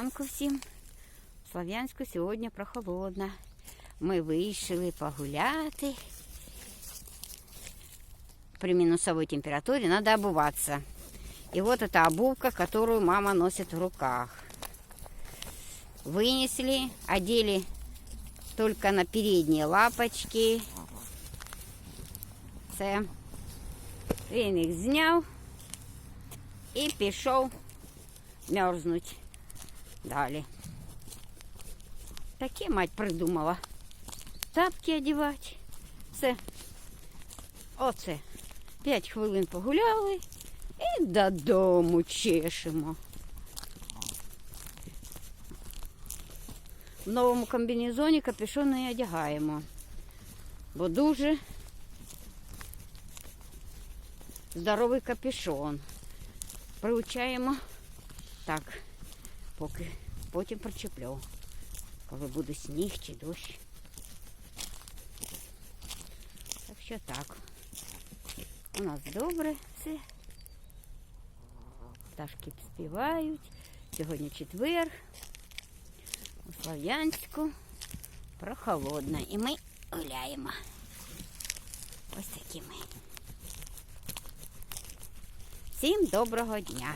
ранку всім. В Слов'янську сьогодні прохолодно. Ми вийшли погуляти. При минусовой температуре надо обуваться. И вот эта обувка, которую мама носит в руках. Вынесли, одели только на передние лапочки. Це він їх зняв і пішов мерзнуть Далі. Таке мать придумала. Тапки одягати. Це. Оце. П'ять хвилин погуляли і додому чешемо. В новому комбінезоні капюшон одягаємо, бо дуже здоровий капюшон. Приучаємо так, поки потім причеплю, коли буде сніг чи дощ. Так що так. У нас добре все. Пташки співають. Сьогодні четвер. У Слов'янську прохолодно. І ми гуляємо. Ось такі ми. Всім доброго дня!